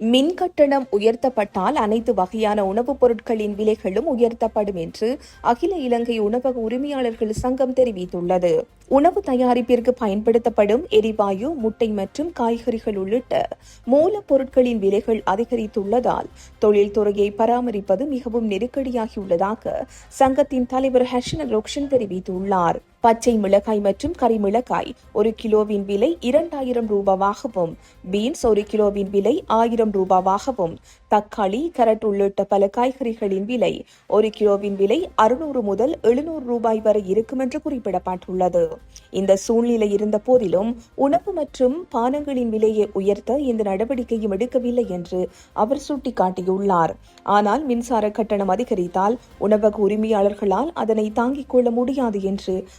மின் கட்டணம் உயர்த்தப்பட்டால் அனைத்து வகையான உணவுப் பொருட்களின் விலைகளும் உயர்த்தப்படும் என்று அகில இலங்கை உணவக உரிமையாளர்கள் சங்கம் தெரிவித்துள்ளது. உணவு தயாரிப்பிற்கு பயன்படுத்தப்படும் எரிவாயு முட்டை மற்றும் காய்கறிகள் உள்ளிட்ட மூலப்பொருட்களின் விலைகள் அதிகரித்துள்ளதால் தொழில்துறையை பராமரிப்பது மிகவும் நெருக்கடியாகியுள்ளதாக சங்கத்தின் தலைவர் ஹர்ஷன ரோக்ஷன் தெரிவித்துள்ளார். பச்சை மிளகாய் மற்றும் கரிமிளகாய் ஒரு கிலோவின் விலை இரண்டாயிரம் ரூபாவாகவும் பீன்ஸ் ஒரு கிலோவின் விலை ஆயிரம் ரூபாவாகவும் தக்காளி கரட் உள்ளிட்ட பல காய்கறிகளின் விலை ஒரு கிலோவின் விலை அறுநூறு முதல் எழுநூறு ரூபாய் வரை இருக்கும் என்று குறிப்பிடப்பட்டுள்ளது. இந்த சூழ்நிலை இருந்த போதிலும் உணவு மற்றும் பானங்களின் விலையை உயர்த்த இந்த நடவடிக்கையும் எடுக்கவில்லை என்று அவர் சுட்டிக்காட்டியுள்ளார். ஆனால் மின்சார கட்டணம் அதிகரித்தால் உணவக உரிமையாளர்களால் அதனை தாங்கிக் கொள்ள முடியாது என்று